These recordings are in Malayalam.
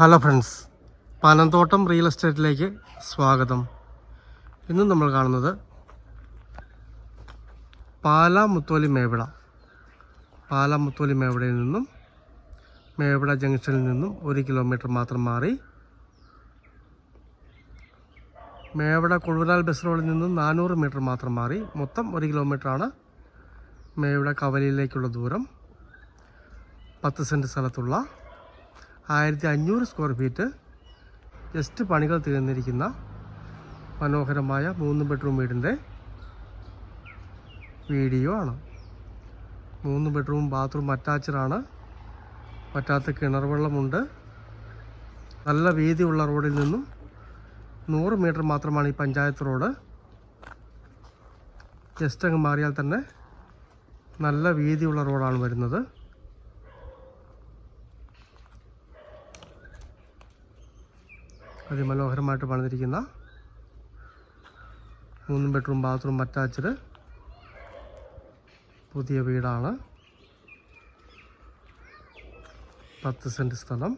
ഹലോ ഫ്രണ്ട്സ് പനന്തോട്ടം റിയൽ എസ്റ്റേറ്റിലേക്ക് സ്വാഗതം. ഇന്ന് നമ്മൾ കാണുന്നത് പാല മുത്തോലി മേവിട. പാല മുത്തോലി മേവിടയിൽ നിന്നും മേവിട ജംഗ്ഷനിൽ നിന്നും ഒരു കിലോമീറ്റർ മാത്രം മാറി മേവിട കൊഴുവനാൽ ബസ് റോഡിൽ നിന്നും നാനൂറ് മീറ്റർ മാത്രം മാറി മൊത്തം ഒരു കിലോമീറ്ററാണ് മേവിട കവലയിലേക്കുള്ള ദൂരം. പത്ത് സെന്റ് സ്ഥലത്തുള്ള ആയിരത്തി അഞ്ഞൂറ് സ്ക്വയർ ഫീറ്റ് ജസ്റ്റ് പണികൾ തീർന്നിരിക്കുന്ന മനോഹരമായ മൂന്ന് ബെഡ്റൂം വീടിന്റെ വീഡിയോ ആണ്. മൂന്ന് ബെഡ്റൂം ബാത്റൂം അറ്റാച്ചഡാണ് പറ്റാത്ത കിണർ വെള്ളമുണ്ട് നല്ല വീതിയുള്ള റോഡിൽ നിന്നും നൂറ് മീറ്റർ മാത്രമാണ് ഈ പഞ്ചായത്ത് റോഡ് ജസ്റ്റ് അങ്ങ് മാറിയാൽ തന്നെ നല്ല വീതിയുള്ള റോഡാണ് വരുന്നത്. അതിമനോഹരമായിട്ട് പണിതിരിക്കുന്ന മൂന്ന് ബെഡ്റൂം ബാത്റൂം അറ്റാച്ച്ഡ് പുതിയ വീടാണ്. പത്ത് സെന്റ് സ്ഥലം.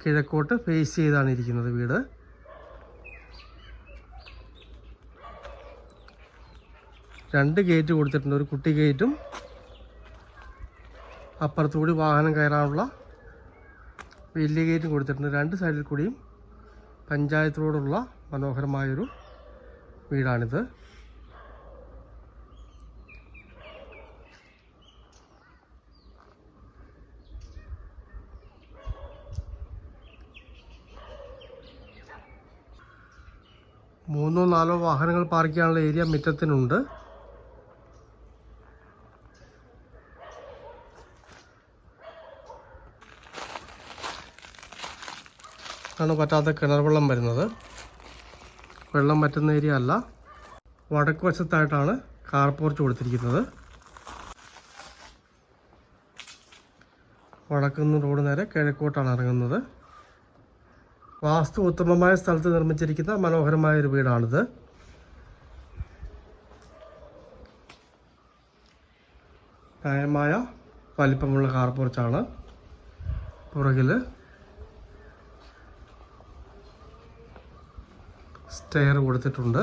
കിഴക്കോട്ട് ഫേസ് ചെയ്താണ് ഇരിക്കുന്നത് വീട്. രണ്ട് ഗേറ്റ് കൊടുത്തിട്ടുണ്ട്. ഒരു കുട്ടി ഗേറ്റും അപ്പുറത്തുകൂടി വാഹനം കയറാനുള്ള വലിയ ഗേറ്റ് കൊടുത്തിട്ടുണ്ട്. രണ്ട് സൈഡിൽ കൂടിയും പഞ്ചായത്ത് റോഡുള്ള മനോഹരമായൊരു വീടാണിത്. മൂന്നോ നാലോ വാഹനങ്ങൾ പാർക്ക് ചെയ്യാനുള്ള ഏരിയ മുറ്റത്തിനുണ്ട്. ആണ് പറ്റാത്ത കിണർ വെള്ളം വരുന്നത്. വെള്ളം പറ്റുന്ന ഏരിയ അല്ല. വടക്ക് വശത്തായിട്ടാണ് കാർ പോർച്ച് കൊടുത്തിരിക്കുന്നത്. വടക്കുന്ന റോഡ് നേരെ കിഴക്കോട്ടാണ് ഇറങ്ങുന്നത്. വാസ്തു ഉത്തമമായ സ്ഥലത്ത് നിർമ്മിച്ചിരിക്കുന്ന മനോഹരമായ ഒരു വീടാണിത്. ന്യായമായ വലിപ്പമുള്ള കാർ പോർച്ചാണ് പുറകിൽ സ്റ്റെയർ കൊടുത്തിട്ടുണ്ട്.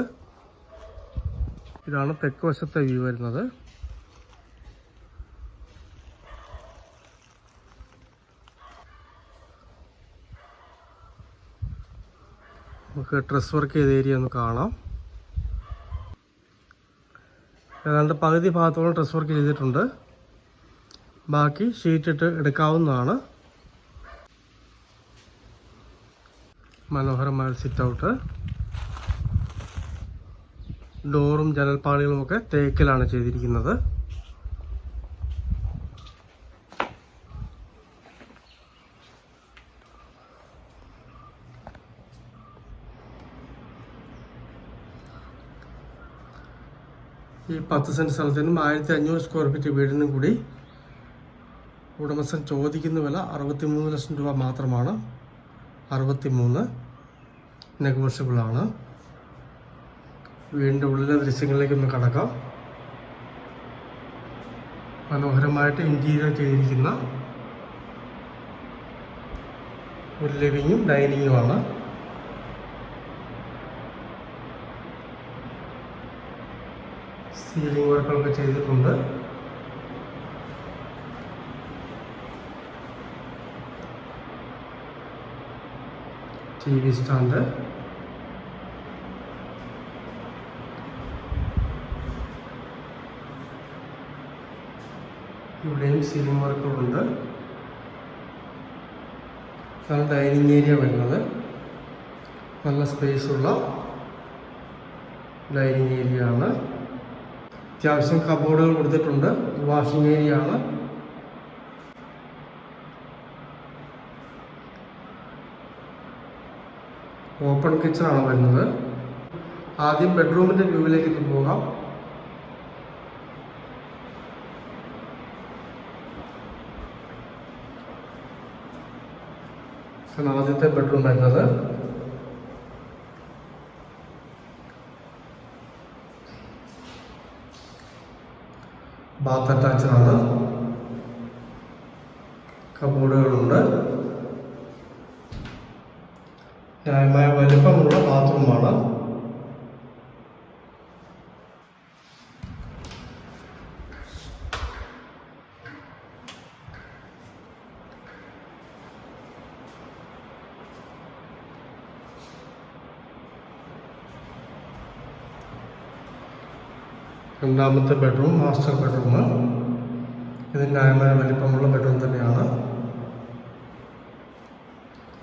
ഇതാണ് തെക്ക് വശത്തെ വ്യൂ വരുന്നത്. നമുക്ക് ഡ്രസ് വർക്ക് ചെയ്ത ഏരിയ ഒന്ന് കാണാം. ഏതാണ്ട് പകുതി ഭാഗത്തോളം ഡ്രസ് വർക്ക് ചെയ്തിട്ടുണ്ട്. ബാക്കി ഷീറ്റ് ഇട്ട് എടുക്കാവുന്നതാണ്. മനോഹരമായ സിറ്റ് ഔട്ട് ഡോറും ജനൽപ്പാളികളുമൊക്കെ തേക്കിലാണ് ചെയ്തിരിക്കുന്നത്. ഈ പത്ത് സെന്റ് സ്ഥലത്തിനും ആയിരത്തി അഞ്ഞൂറ് സ്ക്വയർ ഫീറ്റ് വീടിനും കൂടി ഉടമസ്ഥൻ ചോദിക്കുന്ന വില അറുപത്തി മൂന്ന് ലക്ഷം രൂപ മാത്രമാണ്. അറുപത്തി മൂന്ന് നെഗോഷ്യബിളാണ് വീടിന്റെ ഉള്ളിലെ ദൃശ്യങ്ങളിലേക്ക് ഒന്ന് കടക്കാം. മനോഹരമായിട്ട് ഇന്റീരിയർ ചെയ്തിരിക്കുന്ന ഒരു ലിവിങ്ങും ഡൈനിങ്ങുമാണ് സീലിംഗ് വർക്കുകളൊക്കെ ചെയ്തിട്ടുണ്ട്. ടി വി സ്റ്റാൻഡ് ഇവിടെയും സീലിംഗ് വർക്കുകളുണ്ട് ഇതാണ് ഡൈനിങ് ഏരിയ വരുന്നത്. നല്ല സ്പേസ് ഉള്ള ഡൈനിങ് ഏരിയ ആണ്. അത്യാവശ്യം കബോർഡുകൾ കൊടുത്തിട്ടുണ്ട്. വാഷിംഗ് ഏരിയ ആണ്. ഓപ്പൺ കിച്ചൺ ആണ് വരുന്നത്. ആദ്യം ബെഡ്റൂമിന്റെ വ്യൂവിലേക്ക് പോകാം. ഇതാണ് ആദ്യത്തെ ബെഡ്റൂം വരുന്നത്. ബാത്ത് അറ്റാച്ചഡാണ് കബോർഡുകളുണ്ട് ന്യായമായ വലിപ്പമുള്ള ബാത്റൂമാണ് രണ്ടാമത്തെ ബെഡ്റൂം മാസ്റ്റർ ബെഡ്റൂം ഇത് ന്യായമായ വലിപ്പമുള്ള ബെഡ്റൂം തന്നെയാണ്.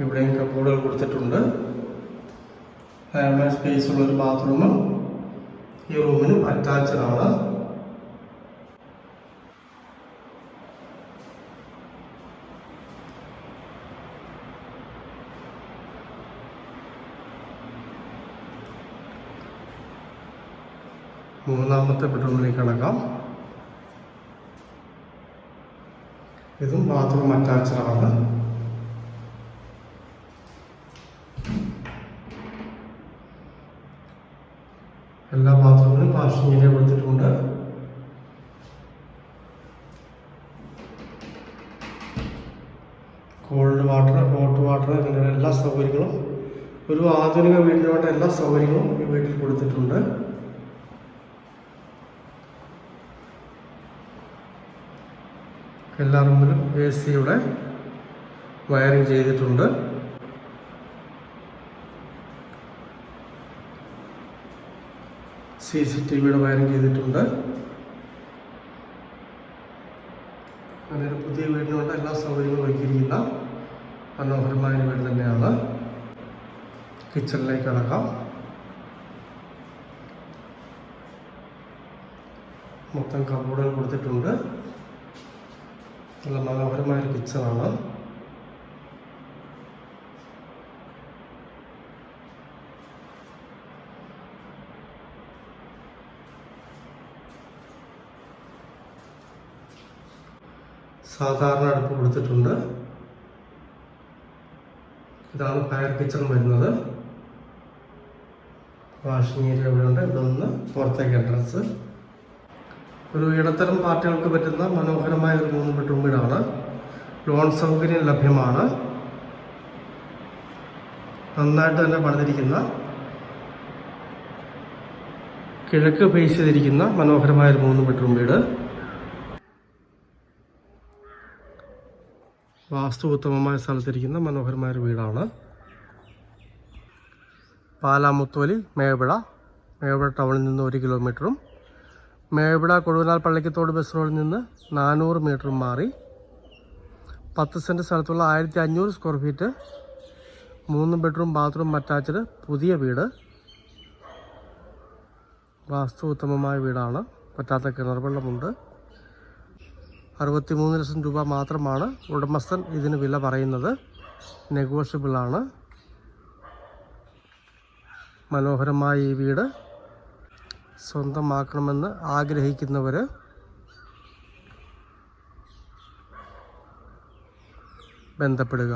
ഇവിടെയും കബോർഡുകൾ കൊടുത്തിട്ടുണ്ട്. ന്യായമായ സ്പേസ് ഉള്ള ഒരു ബാത്റൂം ഈ റൂമിന് അറ്റാച്ച്ഡ് മൂന്നാമത്തെ ബെഡ്റൂമിലേക്ക് കടക്കാം. ഇതും ബാത്റൂം അറ്റാച്ച്ഡ് ആണ്. എല്ലാ ബാത്റൂമിലും വാഷിംഗ് ഏരിയ കൊടുത്തിട്ടുണ്ട്. കോൾഡ് വാട്ടർ ഹോട്ട് വാട്ടർ അങ്ങനെ എല്ലാ സൗകര്യങ്ങളും ഒരു ആധുനിക വീടിനോട്ട് എല്ലാ സൗകര്യങ്ങളും ഈ വീട്ടിൽ കൊടുത്തിട്ടുണ്ട്. എല്ലാ റൂമിലും എ സിയുടെ വയറിംഗ് ചെയ്തിട്ടുണ്ട്. സി സി ടി വിയുടെ വയറിംഗ് ചെയ്തിട്ടുണ്ട്. അങ്ങനെ പുതിയ വീടിനുള്ള എല്ലാ സൗകര്യങ്ങളും ഒരുക്കിയിരിക്കുന്ന മനോഹരമായ വീട് തന്നെയാണ്. കിച്ചണിലേക്ക് കടക്കാം. മൊത്തം കബോർഡുകൾ കൊടുത്തിട്ടുണ്ട്. നല്ല മനോഹരമായ ഒരു കിച്ചണാണ് സാധാരണ അടുപ്പ് കൊടുത്തിട്ടുണ്ട്. ഇതാണ് ഫയർ കിച്ചൺ വരുന്നത്. വാഷിംഗ് ഏരിയ ഇവിടെ ഉണ്ട്. ഇവിടെ നിന്ന് പുറത്തേക്ക് എൻട്രൻസ് ഒരു ഇടത്തരം പാർട്ടികൾക്ക് പറ്റുന്ന മനോഹരമായ ഒരു മൂന്ന് ബെഡ്റൂം വീടാണ്. ലോൺ സൗകര്യം ലഭ്യമാണ്. നന്നായിട്ട് തന്നെ പണിതിരിക്കുന്ന കിഴക്ക് ഫേസ് ചെയ്തിരിക്കുന്ന മനോഹരമായ ഒരു മൂന്ന് ബെഡ്റൂം വീട്. വാസ്തു ഉത്തമമായ സ്ഥലത്തിരിക്കുന്ന മനോഹരമായ ഒരു വീടാണ്. പാലാമുത്തോലി മേവിള മേവിള ടൗണിൽ നിന്ന് ഒരു കിലോമീറ്ററും മേവിട കൊടുവനാൽ പള്ളിക്കത്തോട് ബസ് റോഡിൽ നിന്ന് നാനൂറ് മീറ്റർ മാറി. പത്ത് സെന്റ് സ്ഥലത്തുള്ള ആയിരത്തി അഞ്ഞൂറ് സ്ക്വയർ ഫീറ്റ് മൂന്ന് ബെഡ്റൂം ബാത്റൂം അറ്റാച്ച്ഡ് പുതിയ വീട്. വാസ്തു ഉത്തമമായ വീടാണ്. പറ്റാത്ത കിണർ വെള്ളമുണ്ട്. അറുപത്തിമൂന്ന് ലക്ഷം രൂപ മാത്രമാണ് ഉടമസ്ഥൻ ഇതിന് വില പറയുന്നത്. നെഗോഷ്യബിളാണ് മനോഹരമായ ഈ വീട്. സ്വന്തമാക്കണമെന്ന് ആഗ്രഹിക്കുന്നവർ ബന്ധപ്പെടുക.